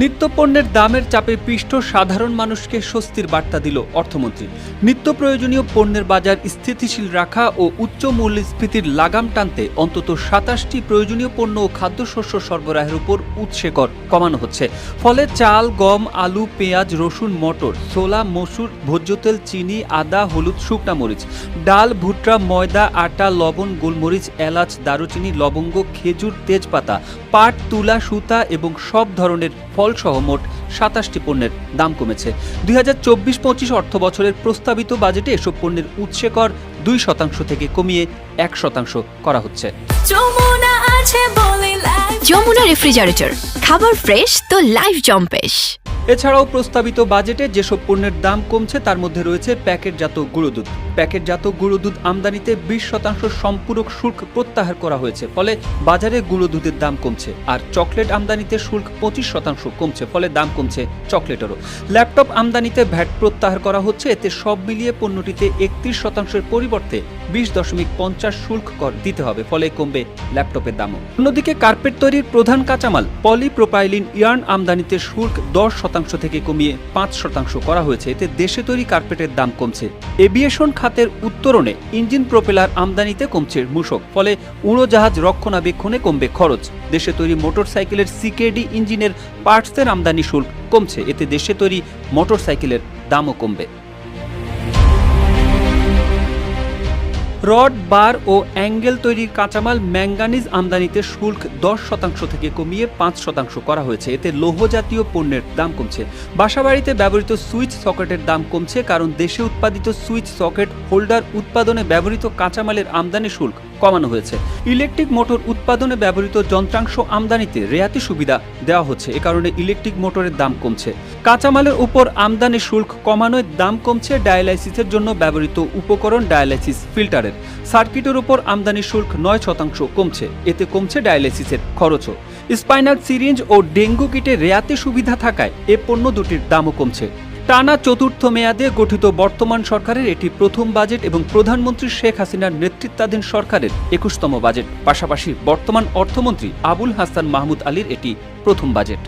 নিত্যপণ্যের দামের চাপে পিষ্ট সাধারণ মানুষকে স্বস্তির বার্তা দিল অর্থমন্ত্রী। নিত্য প্রয়োজনীয় পণ্যের বাজার স্থিতিশীল রাখা ও উচ্চ মূল্যস্ফীতির লাগাম টানতে অন্তত সাতাশটি প্রয়োজনীয় পণ্য ও খাদ্যশস্য সরবরাহের উপর উৎসেকর কমানো হচ্ছে। ফলে চাল, গম, আলু, পেঁয়াজ, রসুন, মটর, ছোলা, মসুর, ভোজ্য তেল, চিনি, আদা, হলুদ, শুকনা মরিচ, ডাল, ভুট্টা, ময়দা, আটা, লবণ, গোলমরিচ, এলাচ, দারুচিনি, লবঙ্গ, খেজুর, তেজপাতা, পাট, তুলা, সুতা এবং সব ধরনের ফলসহ মোট সাতাশটি পণ্যের দাম কমেছে। দুই হাজার চব্বিশ পঁচিশ অর্থ বছরের প্রস্তাবিত বাজেটে এসব পণ্যের উৎসে কর দুই শতাংশ থেকে কমিয়ে এক শতাংশ করা হচ্ছে। যমুনা আছে বলে লাইফ যমুনা রেফ্রিজারেটর খাবার ফ্রেশ তো লাইফ জম্পেশ। এছাড়াও প্রস্তাবিত বাজেটে যেসব পণ্যের দাম কমছে, তার মধ্যে রয়েছে প্যাকেটজাত গুঁড়ো দুধ প্যাকেটজাত গুঁড়ো দুধ আমদানিতে বিশ শতাংশ সম্পূরক শুল্ক প্রত্যাহার করা হয়েছে, ফলে বাজারে গুঁড়ো দুধের দাম কমছে, আর চকলেট আমদানিতে শুল্ক পঁচিশ শতাংশ কমছে, ফলে দাম কমছে চকলেটেরও। ল্যাপটপ আমদানিতে ভ্যাট প্রত্যাহার করা হচ্ছে, এতে সব মিলিয়ে পণ্যটিতে একত্রিশ শতাংশের পরিবর্তে বিশ দশমিক পঞ্চাশ শুল্ক কর দিতে হবে, ফলে কমবে ল্যাপটপের দামও। অন্যদিকে কার্পেট তৈরির প্রধান কাঁচামাল পলিপ্রোপাইলিন ইয়ার্ন আমদানিতে শুল্ক দশ শতাংশ থেকে কমিয়ে পাঁচ শতাংশ করা হয়েছে। এতে দেশে তৈরি কার্পেটের দাম কমছে। এভিয়েশন খাতের উত্তরণে ইঞ্জিন প্রোপেলার আমদানিতে কমছে মূসক ফলে উড়োজাহাজ রক্ষণাবেক্ষণে কমবে খরচ। দেশে তৈরি মোটরসাইকেলের সিকেডি ইঞ্জিনের পার্টসের আমদানি শুল্ক কমছে। এতে দেশে তৈরি মোটরসাইকেলের দামও কমবে। রড, বার ও অ্যাঙ্গেল তৈরির কাঁচামাল ম্যাঙ্গানিজ আমদানিতে শুল্ক দশ শতাংশ থেকে কমিয়ে পাঁচ শতাংশ করা হয়েছে। এতে লৌহ জাতীয় পণ্যের দাম কমছে। বাসাবাড়িতে ব্যবহৃত সুইচ সকেটের দাম কমছে কারণ দেশে উৎপাদিত সুইচ সকেট হোল্ডার উৎপাদনে ব্যবহৃত কাঁচামালের আমদানি শুল্ক কমানো হয়েছে। ইলেকট্রিক মোটর উৎপাদনে ব্যবহৃত যন্ত্রাংশ আমদানিতে রেয়াতি সুবিধা দেওয়া হচ্ছে। এ কারণে ইলেকট্রিক মোটরের দাম কমছে। কাঁচামালের উপর আমদানি শুল্ক কমানোয় দাম কমছে ডায়ালাইসিসের জন্য ব্যবহৃত উপকরণ ডায়ালাইসিস ফিল্টারের। সার্কিটের উপর আমদানি শুল্ক নয় শতাংশ কমছে। এতে কমছে ডায়ালাইসিসের খরচও। স্পাইনাল সিরিঞ্জ ও ডেঙ্গু কিটে রেয়াতি সুবিধা থাকায় এ পণ্য দুটির দামও কমছে। টানা চতুর্থ মেয়াদে গঠিত বর্তমান সরকারের এটি প্রথম বাজেট এবং প্রধানমন্ত্রী শেখ হাসিনার নেতৃত্বাধীন সরকারের একুশতম বাজেট, পাশাপাশি বর্তমান অর্থমন্ত্রী আবুল হাসান মাহমুদ আলীর এটি প্রথম বাজেট।